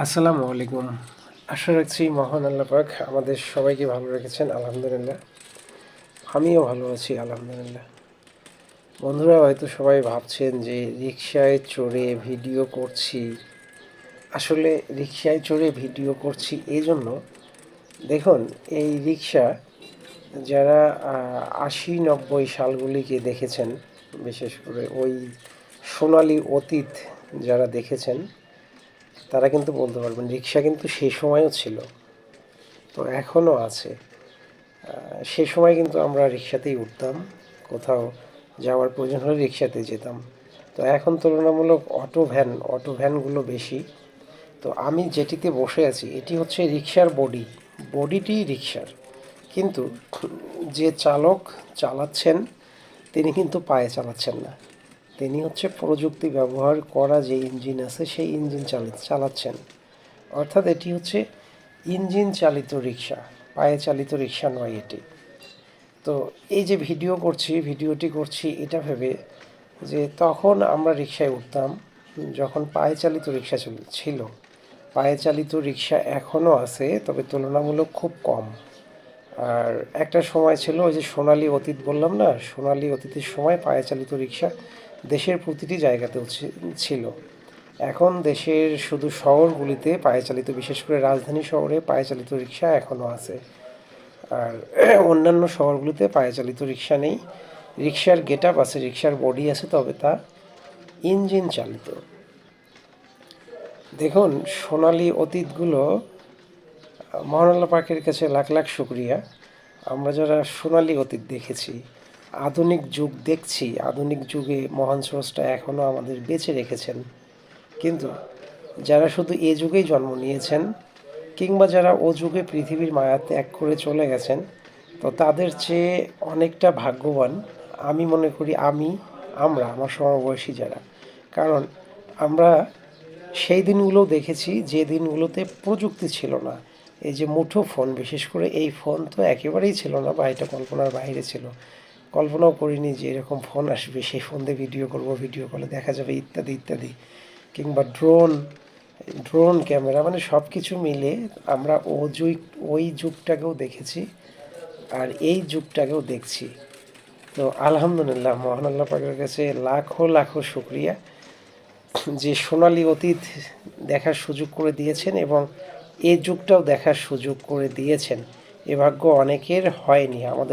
আসসালামু আলাইকুম। আশা রাখছি মহান আল্লাহ পাক আমাদের সবাইকে ভালো রেখেছেন, আলহামদুলিল্লাহ। আমিও ভালো আছি, আলহামদুলিল্লাহ। বন্ধুরা, হয়তো সবাই ভাবছেন যে রিক্সায় চড়ে ভিডিও করছি। আসলে রিক্সায় চড়ে ভিডিও করছি এই জন্য দেখুন, এই রিক্সা যারা আশি নব্বই সালগুলিকে দেখেছেন, বিশেষ করে ওই সোনালি অতীত যারা দেখেছেন তারা কিন্তু বলতে পারবেন রিক্সা কিন্তু সেই সময়ও ছিল। তো এখনও আছে। সে সময় কিন্তু আমরা রিক্সাতেই উঠতাম। কোথাও যাওয়ার প্রয়োজন হলে রিক্সাতে যেতাম। তো এখন তুলনামূলক অটো ভ্যান, অটো ভ্যানগুলো বেশি। তো আমি যেটিতে বসে আছি, এটি হচ্ছে রিক্সার বডি। বডিটি রিক্সার। কিন্তু যে চালক চালাচ্ছেন, তিনি কিন্তু পায়ে চালাচ্ছেন না। তিনি হচ্ছে প্রযুক্তি ব্যবহার করা যে ইঞ্জিন আছে, সেই ইঞ্জিন চালাচ্ছেন। অর্থাৎ এটি হচ্ছে ইঞ্জিন চালিত রিক্সা, পায়ে চালিত রিক্সা নয় এটি। তো এই যে ভিডিও করছি, ভিডিওটি করছি এটা ভেবে যে তখন আমরা রিক্সায় উঠতাম, যখন পায়ে চালিত রিক্সা ছিল। পায়ে চালিত রিক্সা এখনও আছে, তবে তুলনামূলক খুব কম। আর একটা সময় ছিল, ওই যে সোনালী অতীত বললাম না, সোনালী অতীতের সময় পায়ে চালিত রিক্সা দেশের প্রতিটি জায়গাতেও ছি- ছিল। এখন দেশের শুধু শহরগুলিতে পায়ে চালিত, বিশেষ করে রাজধানী শহরে পায়ে চালিত রিক্সা এখনও আছে। আর অন্যান্য শহরগুলিতে পায়েচালিত রিক্সা নেই। রিক্সার গেট আপ আছে রিক্সার বডি আছে, তবে তা ইঞ্জিন চালিত। দেখুন, সোনালি অতীতগুলো মহান পার্কের কাছে লাখ লাখ শুক্রিয়া। আমরা যারা সোনালি অতীত দেখেছি আধুনিক যুগ দেখছি, আধুনিক যুগে মহান স্রষ্টা এখনও আমাদের বেঁচে রেখেছেন। কিন্তু যারা শুধু এ যুগেই জন্ম নিয়েছেন কিংবা যারা ও যুগে পৃথিবীর মায়া ত্যাগ করে চলে গেছেন, তো তাদের চেয়ে অনেকটা ভাগ্যবান আমি মনে করি আমি, আমরা, আমার সমবয়সী যারা। কারণ আমরা সেই দিনগুলো দেখেছি যে দিনগুলোতে প্রযুক্তি ছিল না। এই যে মুঠো ফোন, বিশেষ করে এই ফোন তো একেবারেই ছিল না বা এটা কল্পনার বাইরে ছিল। কল্পনাও করিনি যে এরকম ফোন আসবে। সেই ফোন দিয়ে ভিডিও করব ভিডিও কলে দেখা যাবে, ইত্যাদি ইত্যাদি। কিংবা ড্রোন ড্রোন ক্যামেরা মানে সব কিছু মিলে আমরা ও যুগ, ওই যুগটাকেও দেখেছি আর এই যুগটাকেও দেখছি। তো আলহামদুলিল্লাহ, মহান আল্লাহ পাকের কাছে লাখো লাখো শুক্রিয়া। যে সোনালী অতীত দেখার সুযোগ করে দিয়েছেন এবং এ যুগটাও দেখার সুযোগ করে দিয়েছেন। এ ভাগ্য অনেকের হয়নি। আমাদের